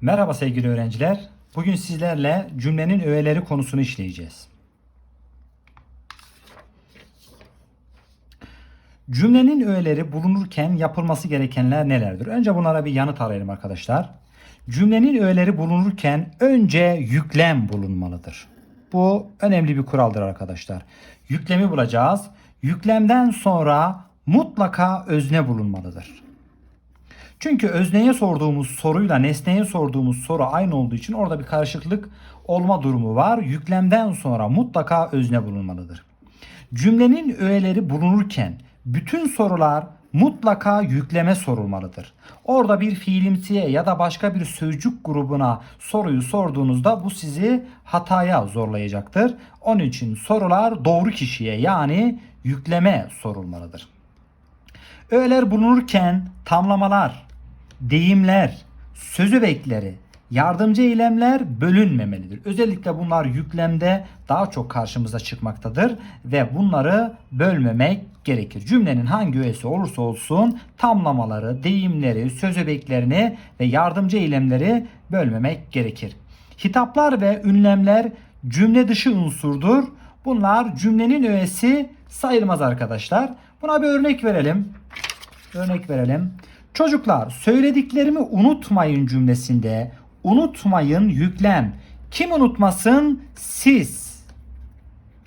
Merhaba sevgili öğrenciler. Bugün sizlerle cümlenin öğeleri konusunu işleyeceğiz. Cümlenin öğeleri bulunurken yapılması gerekenler nelerdir? Önce bunlara bir yanıt arayalım arkadaşlar. Cümlenin öğeleri bulunurken önce yüklem bulunmalıdır. Bu önemli bir kuraldır arkadaşlar. Yüklemi bulacağız. Yüklemden sonra mutlaka özne bulunmalıdır. Çünkü özneye sorduğumuz soruyla nesneye sorduğumuz soru aynı olduğu için orada bir karışıklık olma durumu var. Yüklemden sonra mutlaka özne bulunmalıdır. Cümlenin öğeleri bulunurken bütün sorular mutlaka yükleme sorulmalıdır. Orada bir fiilimsiye ya da başka bir sözcük grubuna soruyu sorduğunuzda bu sizi hataya zorlayacaktır. Onun için sorular doğru kişiye yani yükleme sorulmalıdır. Öğeler bulunurken tamlamalar, deyimler, sözü bekleri, yardımcı eylemler bölünmemelidir. Özellikle bunlar yüklemde daha çok karşımıza çıkmaktadır ve bunları bölmemek gerekir. Cümlenin hangi öğesi olursa olsun tamlamaları, deyimleri, sözü beklerini ve yardımcı eylemleri bölmemek gerekir. Hitaplar ve ünlemler cümle dışı unsurdur. Bunlar cümlenin öğesi sayılmaz arkadaşlar. Buna bir örnek verelim. Örnek verelim. Çocuklar söylediklerimi unutmayın cümlesinde unutmayın yüklem. Kim unutmasın? Siz.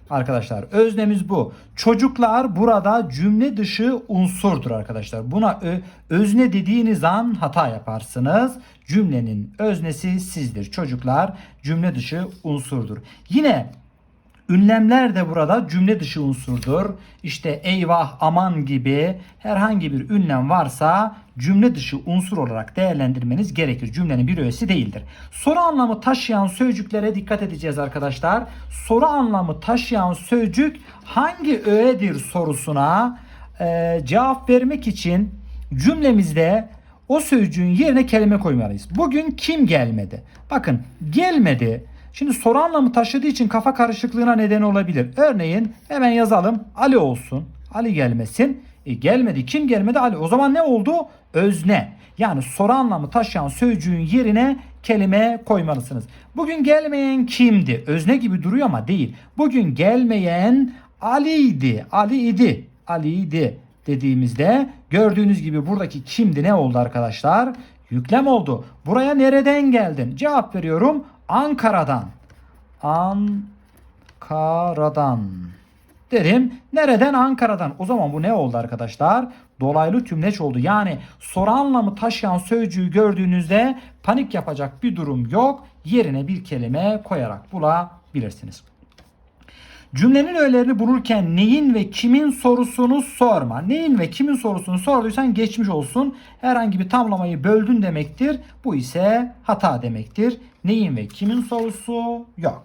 Arkadaşlar öznemiz bu. Çocuklar burada cümle dışı unsurdur arkadaşlar. Buna ö- özne dediğiniz an hata yaparsınız. Cümlenin öznesi sizdir. Çocuklar cümle dışı unsurdur. Yine Ünlemler de burada cümle dışı unsurdur. İşte eyvah, aman gibi herhangi bir ünlem varsa cümle dışı unsur olarak değerlendirmeniz gerekir. Cümlenin bir öğesi değildir. Soru anlamı taşıyan sözcüklere dikkat edeceğiz arkadaşlar. Soru anlamı taşıyan sözcük hangi öğedir sorusuna e, cevap vermek için cümlemizde o sözcüğün yerine kelime koymalıyız. Bugün kim gelmedi? Bakın gelmedi. Şimdi soru anlamı taşıdığı için kafa karışıklığına neden olabilir. Örneğin hemen yazalım. Ali olsun. Ali gelmesin. E, gelmedi. Kim gelmedi? Ali. O zaman ne oldu? Özne. Yani soru anlamı taşıyan sözcüğün yerine kelime koymalısınız. Bugün gelmeyen kimdi? Özne gibi duruyor ama değil. Bugün gelmeyen Ali'ydi. Ali idi. Ali idi dediğimizde gördüğünüz gibi buradaki kimdi ne oldu arkadaşlar? Yüklem oldu. Buraya nereden geldin? Cevap veriyorum. Ankara'dan. Ankara'dan. Dedim. Nereden? Ankara'dan. O zaman bu ne oldu arkadaşlar? Dolaylı tümleç oldu. Yani soru anlamı taşıyan sözcüğü gördüğünüzde panik yapacak bir durum yok. Yerine bir kelime koyarak bulabilirsiniz. Cümlenin öğelerini bulurken neyin ve kimin sorusunu sorma. Neyin ve kimin sorusunu sorduysan geçmiş olsun. Herhangi bir tamlamayı böldün demektir. Bu ise hata demektir. Neyin ve kimin sorusu yok.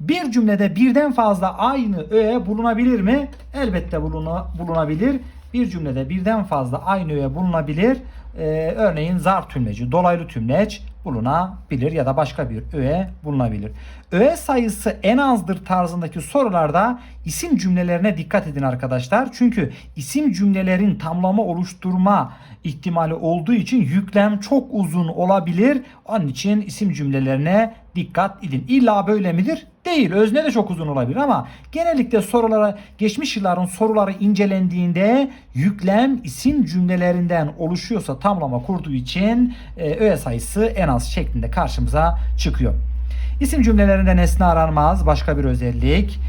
Bir cümlede birden fazla aynı öğe bulunabilir mi? Elbette buluna, bulunabilir. Bir cümlede birden fazla aynı öğe bulunabilir. Ee, örneğin zar tümleci, dolaylı tümleç bulunabilir ya da başka bir öğe bulunabilir. Öğe sayısı en azdır tarzındaki sorularda isim cümlelerine dikkat edin arkadaşlar. Çünkü isim cümlelerin tamlama oluşturma ihtimali olduğu için yüklem çok uzun olabilir. Onun için isim cümlelerine dikkat edin. İlla böyle midir? Değil. Özne de çok uzun olabilir ama genellikle sorulara geçmiş yılların soruları incelendiğinde yüklem isim cümlelerinden oluşuyorsa tamlama kurduğu için e, öğe sayısı en az şeklinde karşımıza çıkıyor. İsim cümlelerinde nesne aranmaz. Başka bir özellik.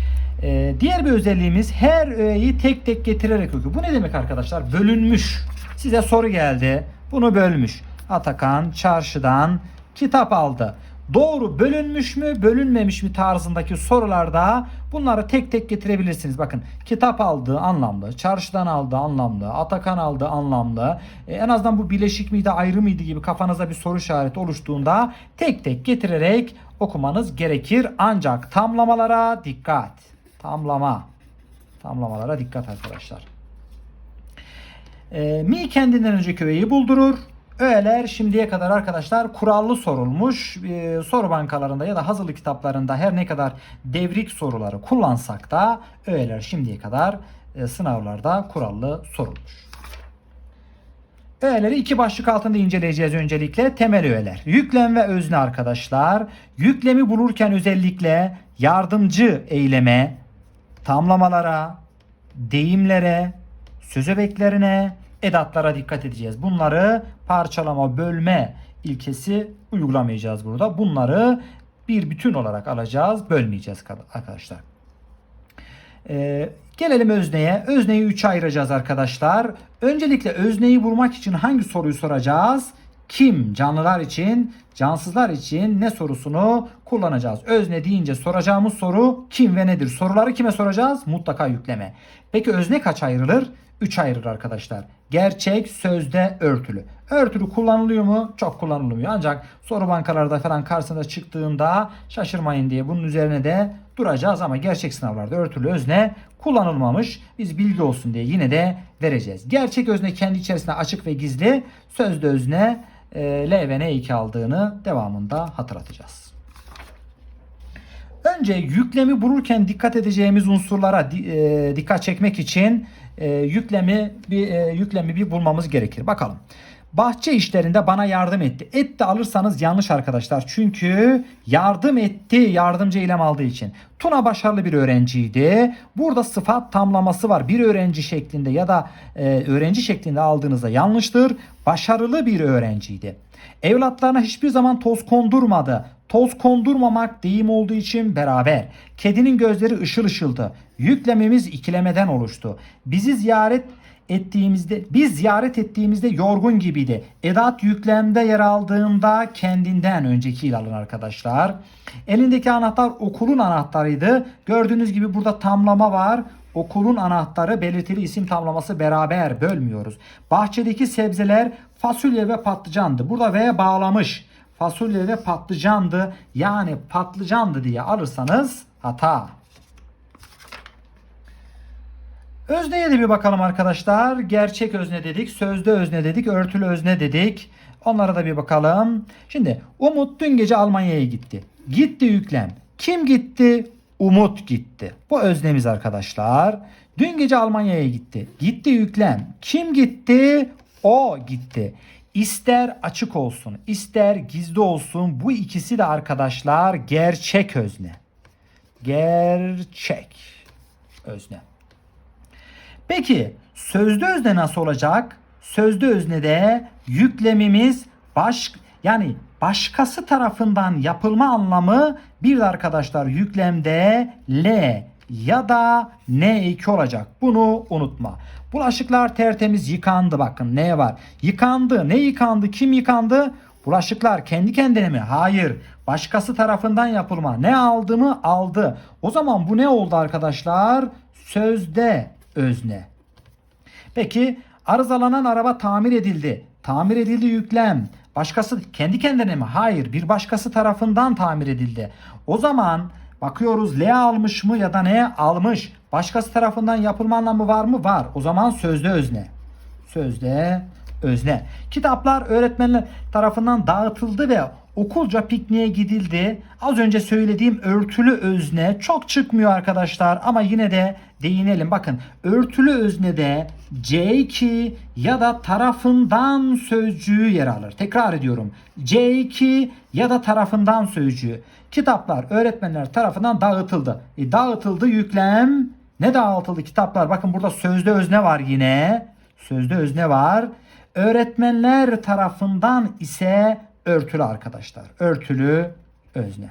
Ee, diğer bir özelliğimiz her öğeyi tek tek getirerek okuyor. Bu ne demek arkadaşlar? Bölünmüş. Size soru geldi. Bunu bölmüş. Atakan çarşıdan kitap aldı. Doğru bölünmüş mü bölünmemiş mi tarzındaki sorularda bunları tek tek getirebilirsiniz. Bakın kitap aldığı anlamlı, çarşıdan aldığı anlamlı, Atakan aldığı anlamlı. E, en azından bu bileşik miydi ayrı mıydı gibi kafanıza bir soru işareti oluştuğunda tek tek getirerek okumanız gerekir. Ancak tamlamalara dikkat. Tamlama. Tamlamalara dikkat arkadaşlar. E, mi kendinden önceki öğeyi buldurur. Öğeler şimdiye kadar arkadaşlar kurallı sorulmuş. E, soru bankalarında ya da hazırlık kitaplarında her ne kadar devrik soruları kullansak da öğeler şimdiye kadar e, sınavlarda kurallı sorulmuş. Öğeleri iki başlık altında inceleyeceğiz öncelikle. Temel öğeler. Yüklem ve özne arkadaşlar. Yüklemi bulurken özellikle yardımcı eyleme, tamlamalara, deyimlere, söz öbeklerine, edatlara dikkat edeceğiz. Bunları parçalama, bölme ilkesi uygulamayacağız burada. Bunları bir bütün olarak alacağız, bölmeyeceğiz arkadaşlar. Ee, gelelim özneye. Özneyi 3'e ayıracağız arkadaşlar. Öncelikle özneyi bulmak için hangi soruyu soracağız? Kim? Canlılar için, cansızlar için ne sorusunu kullanacağız? Özne deyince soracağımız soru kim ve nedir? Soruları kime soracağız? Mutlaka yükleme. Peki özne kaç ayrılır? 3 ayrılır arkadaşlar. Gerçek, sözde, örtülü. Örtülü kullanılıyor mu? Çok kullanılmıyor. Ancak soru bankalarda falan karşısına çıktığında şaşırmayın diye bunun üzerine de duracağız ama gerçek sınavlarda örtülü özne kullanılmamış. Biz bilgi olsun diye yine de vereceğiz. Gerçek özne kendi içerisinde açık ve gizli. Sözde özne e, L ve N2 aldığını devamında hatırlatacağız. Önce yüklemi bulurken dikkat edeceğimiz unsurlara e, dikkat çekmek için e, yüklemi bir e, yüklemi bir bulmamız gerekir. Bakalım. Bahçe işlerinde bana yardım etti. Etti alırsanız yanlış arkadaşlar. Çünkü yardım etti yardımcı eylem aldığı için. Tuna başarılı bir öğrenciydi. Burada sıfat tamlaması var. Bir öğrenci şeklinde ya da e, öğrenci şeklinde aldığınızda yanlıştır. Başarılı bir öğrenciydi. Evlatlarına hiçbir zaman toz kondurmadı. Toz kondurmamak deyim olduğu için beraber. Kedinin gözleri ışıl ışıldı. Yüklememiz ikilemeden oluştu. Bizi ziyaret ettiğimizde biz ziyaret ettiğimizde yorgun gibiydi. Edat yüklemde yer aldığında kendinden önceki il alın arkadaşlar. Elindeki anahtar okulun anahtarıydı. Gördüğünüz gibi burada tamlama var. Okulun anahtarı belirtili isim tamlaması beraber bölmüyoruz. Bahçedeki sebzeler fasulye ve patlıcandı. Burada V bağlamış. Fasulye ve patlıcandı. Yani patlıcandı diye alırsanız hata. Özneye de bir bakalım arkadaşlar. Gerçek özne dedik, sözde özne dedik, örtülü özne dedik. Onlara da bir bakalım. Şimdi Umut dün gece Almanya'ya gitti. Gitti yüklem. Kim gitti? Umut gitti. Bu öznemiz arkadaşlar. Dün gece Almanya'ya gitti. Gitti yüklem. Kim gitti? O gitti. İster açık olsun, ister gizli olsun bu ikisi de arkadaşlar gerçek özne. Gerçek özne. Peki sözlü özne nasıl olacak? Sözlü öznede yüklemimiz baş yani başkası tarafından yapılma anlamı bir de arkadaşlar yüklemde L ya da N2 olacak. Bunu unutma. Bulaşıklar tertemiz yıkandı bakın ne var? Yıkandı. Ne yıkandı? Kim yıkandı? Bulaşıklar kendi kendine mi? Hayır. Başkası tarafından yapılma. Ne aldı mı? Aldı. O zaman bu ne oldu arkadaşlar? Sözde özne. Peki arızalanan araba tamir edildi. Tamir edildi yüklem. Başkası kendi kendine mi? Hayır. Bir başkası tarafından tamir edildi. O zaman bakıyoruz L almış mı ya da ne almış? Başkası tarafından yapılma anlamı var mı? Var. O zaman sözde özne. Sözde özne. Kitaplar öğretmenler tarafından dağıtıldı ve okulca pikniğe gidildi. Az önce söylediğim örtülü özne çok çıkmıyor arkadaşlar ama yine de değinelim. Bakın örtülü öznede C2 ya da tarafından sözcüğü yer alır. Tekrar ediyorum. C2 ya da tarafından sözcüğü. Kitaplar öğretmenler tarafından dağıtıldı. E, dağıtıldı yüklem. Ne dağıtıldı kitaplar? Bakın burada sözde özne var yine. Sözde özne var. Öğretmenler tarafından ise örtülü arkadaşlar. Örtülü özne.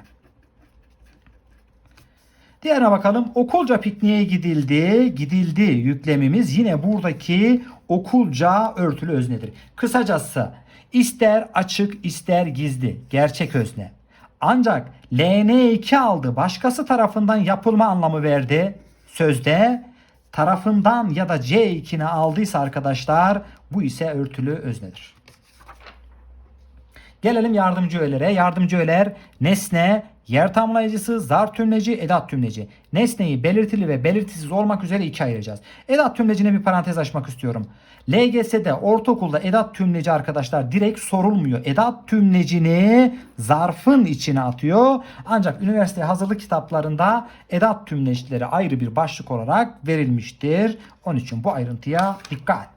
Diğerine bakalım. Okulca pikniğe gidildi. Gidildi yüklemimiz yine buradaki okulca örtülü öznedir. Kısacası ister açık ister gizli gerçek özne. Ancak LN2 aldı. Başkası tarafından yapılma anlamı verdi. Sözde tarafından ya da C2'ni aldıysa arkadaşlar bu ise örtülü öznedir. Gelelim yardımcı öğelere. Yardımcı öğeler nesne, yer tamlayıcısı, zar tümleci, edat tümleci. Nesneyi belirtili ve belirtisiz olmak üzere ikiye ayıracağız. Edat tümlecine bir parantez açmak istiyorum. LGS'de ortaokulda edat tümleci arkadaşlar direkt sorulmuyor. Edat tümlecini zarfın içine atıyor. Ancak üniversite hazırlık kitaplarında edat tümlecileri ayrı bir başlık olarak verilmiştir. Onun için bu ayrıntıya dikkat.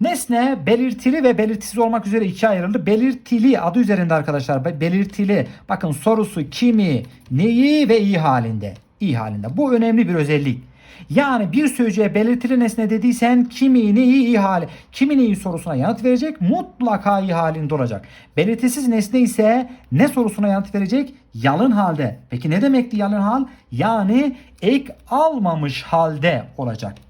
Nesne belirtili ve belirtisiz olmak üzere ikiye ayrıldı. Belirtili adı üzerinde arkadaşlar. Be- Belirtili. Bakın sorusu kimi, neyi ve iyi halinde. İyi halinde. Bu önemli bir özellik. Yani bir sözcüğe belirtili nesne dediysen kimi, neyi, iyi hali. Kimi neyi sorusuna yanıt verecek mutlaka iyi halinde olacak. Belirtisiz nesne ise ne sorusuna yanıt verecek? Yalın halde. Peki ne demekti yalın hal? Yani ek almamış halde olacak.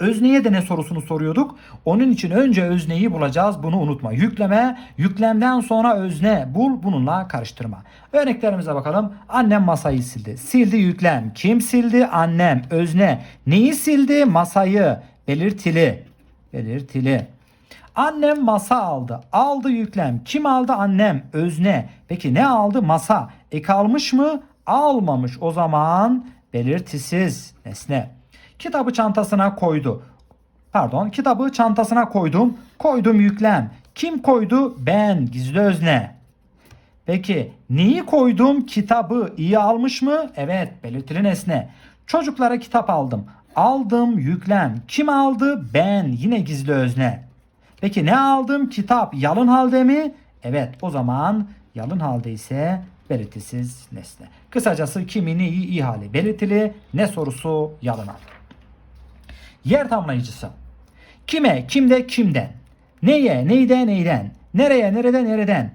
Özneye de ne sorusunu soruyorduk. Onun için önce özneyi bulacağız. Bunu unutma. Yükleme, yüklemden sonra özne bul. Bununla karıştırma. Örneklerimize bakalım. Annem masayı sildi. Sildi yüklem. Kim sildi? Annem. Özne. Neyi sildi? Masayı. Belirtili. Belirtili. Annem masa aldı. Aldı yüklem. Kim aldı? Annem. Özne. Peki ne aldı? Masa. Ek almış mı? Almamış. O zaman belirtisiz nesne. Kitabı çantasına koydu. Pardon, kitabı çantasına koydum. Koydum yüklem. Kim koydu? Ben. Gizli özne. Peki neyi koydum? Kitabı iyi almış mı? Evet, belirtili nesne. Çocuklara kitap aldım. Aldım yüklem. Kim aldı? Ben. Yine gizli özne. Peki ne aldım? Kitap yalın halde mi? Evet, o zaman yalın halde ise belirtisiz nesne. Kısacası kimi neyi iyi hali belirtili, ne sorusu yalın hal. Yer tamlayıcısı. Kime, kimde, kimden. Neye, neyde, neyden. Nereye, nerede, nereden.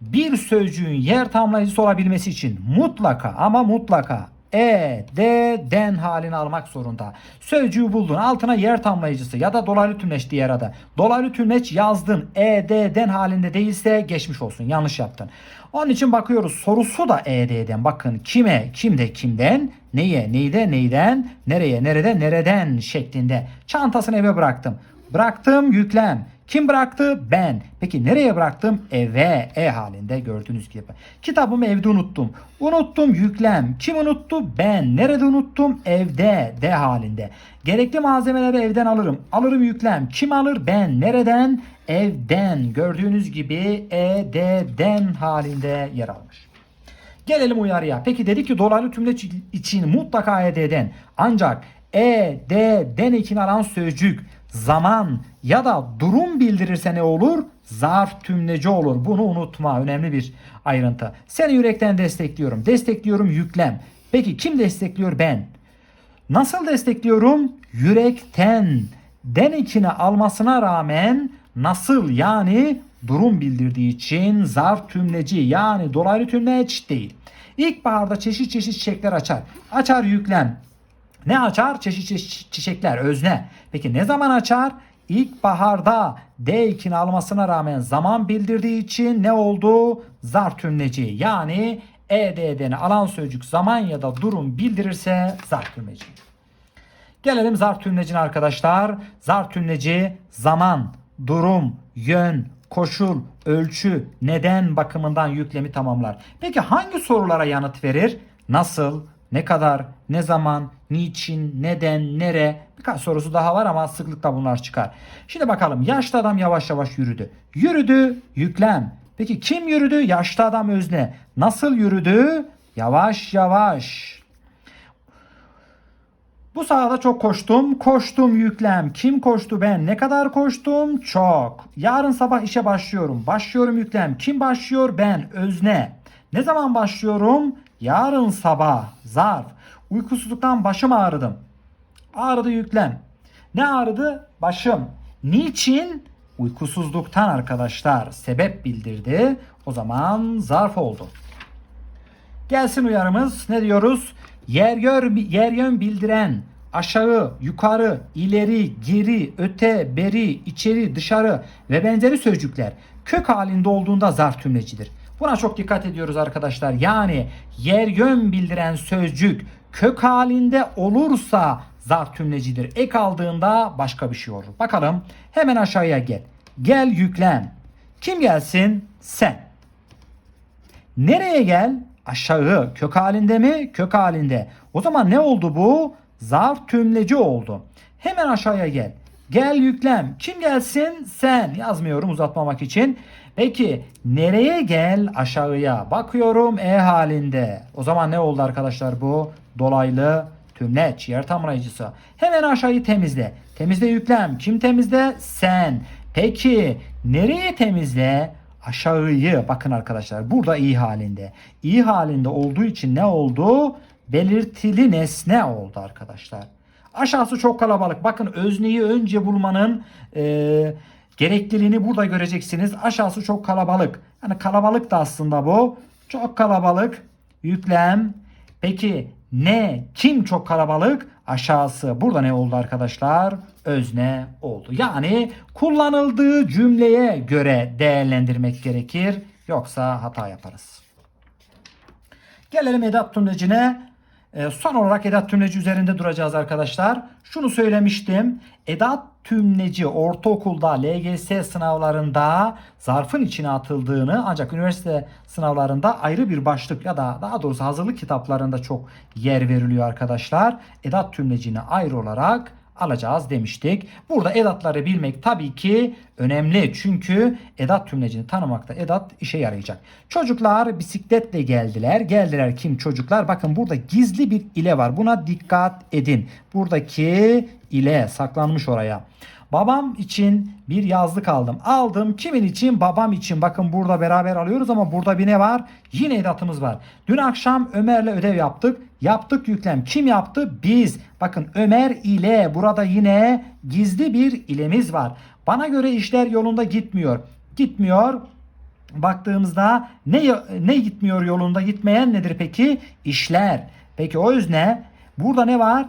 Bir sözcüğün yer tamlayıcısı olabilmesi için mutlaka ama mutlaka e, de, den halini almak zorunda. Sözcüğü buldun altına yer tamlayıcısı ya da dolaylı tümleç diğer adı. Dolaylı tümleç yazdın e, de, den halinde değilse geçmiş olsun yanlış yaptın. Onun için bakıyoruz sorusu da e, d'den bakın kime, kimde, kimden, neye, neyde, neyden, nereye, nerede, nereden şeklinde. Çantasını eve bıraktım. Bıraktım yüklem. Kim bıraktı? Ben. Peki nereye bıraktım? Eve. E halinde gördüğünüz gibi. Kitabımı evde unuttum. Unuttum yüklem. Kim unuttu? Ben. Nerede unuttum? Evde. D halinde. Gerekli malzemeleri evden alırım. Alırım yüklem. Kim alır? Ben. Nereden? Evden. Gördüğünüz gibi E, D, den halinde yer almış. Gelelim uyarıya. Peki dedik ki dolaylı tümleç için mutlaka ED'den ancak E, D, den ekini alan sözcük zaman ya da durum bildirirse ne olur? Zarf tümleci olur. Bunu unutma. Önemli bir ayrıntı. Seni yürekten destekliyorum. Destekliyorum yüklem. Peki kim destekliyor? Ben. Nasıl destekliyorum? Yürekten. Den ekini almasına rağmen nasıl yani durum bildirdiği için zarf tümleci yani dolaylı tümleç değil. İlkbaharda çeşit çeşit çiçekler açar. Açar yüklem. Ne açar? Çeşit çeşit çiçekler özne. Peki ne zaman açar? İlkbaharda D ekini almasına rağmen zaman bildirdiği için ne oldu? Zarf tümleci yani ED'den alan sözcük zaman ya da durum bildirirse zarf tümleci. Gelelim zarf tümlecine arkadaşlar. Zarf tümleci zaman, durum, yön, koşul, ölçü, neden bakımından yüklemi tamamlar. Peki hangi sorulara yanıt verir? Nasıl, ne kadar, ne zaman, niçin, neden, nere? Birkaç sorusu daha var ama sıklıkla bunlar çıkar. Şimdi bakalım yaşlı adam yavaş yavaş yürüdü. Yürüdü, yüklem. Peki kim yürüdü? Yaşlı adam özne. Nasıl yürüdü? Yavaş yavaş. Bu sahada çok koştum. Koştum yüklem. Kim koştu ben? Ne kadar koştum? Çok. Yarın sabah işe başlıyorum. Başlıyorum yüklem. Kim başlıyor? Ben. Özne. Ne zaman başlıyorum? Yarın sabah. Zarf. Uykusuzluktan başım ağrıdım. Ağrıdı yüklem. Ne ağrıdı? Başım. Niçin? Uykusuzluktan arkadaşlar. Sebep bildirdi. O zaman zarf oldu. Gelsin uyarımız. Ne diyoruz? Yer, gör, yer yön bildiren aşağı, yukarı, ileri, geri, öte, beri, içeri, dışarı ve benzeri sözcükler kök halinde olduğunda zarf tümlecidir. Buna çok dikkat ediyoruz arkadaşlar. Yani yer yön bildiren sözcük kök halinde olursa zarf tümlecidir. Ek aldığında başka bir şey olur. Bakalım hemen aşağıya gel. Gel yüklem. Kim gelsin? Sen. Nereye gel? Aşağı. Kök halinde mi? Kök halinde. O zaman ne oldu bu? Zarf tümleci oldu. Hemen aşağıya gel. Gel yüklem. Kim gelsin? Sen. Yazmıyorum uzatmamak için. Peki nereye gel? Aşağıya. Bakıyorum E halinde. O zaman ne oldu arkadaşlar bu? Dolaylı tümleç yer tamlayıcısı. Hemen aşağıyı temizle. Temizle yüklem. Kim temizle? Sen. Peki nereye temizle? Aşağıyı. Bakın arkadaşlar burada iyi halinde. İyi halinde olduğu için ne oldu? Belirtili nesne oldu arkadaşlar. Aşağısı çok kalabalık. Bakın özneyi önce bulmanın e, gerekliliğini burada göreceksiniz. Aşağısı çok kalabalık. Yani kalabalık da aslında bu. Çok kalabalık. Yüklem. Peki ne? Kim çok kalabalık? Aşağısı. Burada ne oldu arkadaşlar? Özne oldu. Yani kullanıldığı cümleye göre değerlendirmek gerekir. Yoksa hata yaparız. Gelelim edat tümlecine. Ee, son olarak edat tümleci üzerinde duracağız arkadaşlar. Şunu söylemiştim. Edat tümleci ortaokulda LGS sınavlarında zarfın içine atıldığını ancak üniversite sınavlarında ayrı bir başlık ya da daha doğrusu hazırlık kitaplarında çok yer veriliyor arkadaşlar. Edat tümlecini ayrı olarak alacağız demiştik. Burada edatları bilmek tabii ki önemli. Çünkü edat tümlecini tanımakta edat işe yarayacak. Çocuklar bisikletle geldiler. Geldiler kim çocuklar? Bakın burada gizli bir ile var. Buna dikkat edin. Buradaki ile saklanmış oraya. Babam için bir yazlık aldım. Aldım. Kimin için? Babam için. Bakın burada beraber alıyoruz ama burada bir ne var? Yine edatımız var. Dün akşam Ömer'le ödev yaptık. Yaptık yüklem. Kim yaptı? Biz. Bakın Ömer ile burada yine gizli bir ilemiz var. Bana göre işler yolunda gitmiyor. Gitmiyor. Baktığımızda ne ne gitmiyor yolunda gitmeyen nedir peki? İşler. Peki o özne burada ne var?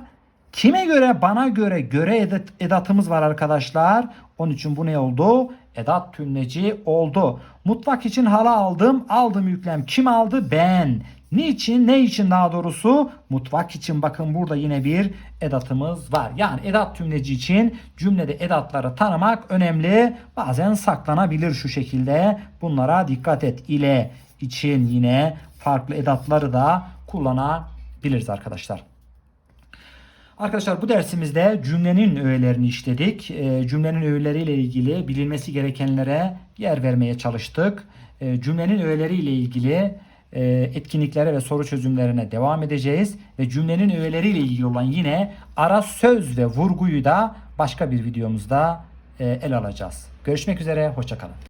Kime göre? Bana göre göre edat, edatımız var arkadaşlar. Onun için bu ne oldu? Edat tümleci oldu. Mutfak için halı aldım. Aldım yüklem. Kim aldı? Ben. Niçin? Ne için daha doğrusu? Mutfak için bakın burada yine bir edatımız var. Yani edat tümleci için cümlede edatları tanımak önemli. Bazen saklanabilir şu şekilde. Bunlara dikkat et. İle için yine farklı edatları da kullanabiliriz arkadaşlar. Arkadaşlar bu dersimizde cümlenin öğelerini işledik. E, cümlenin öğeleriyle ilgili bilinmesi gerekenlere yer vermeye çalıştık. E, cümlenin öğeleriyle ilgili e, etkinliklere ve soru çözümlerine devam edeceğiz. Ve cümlenin öğeleriyle ilgili olan yine ara söz ve vurguyu da başka bir videomuzda e, ele alacağız. Görüşmek üzere, hoşçakalın.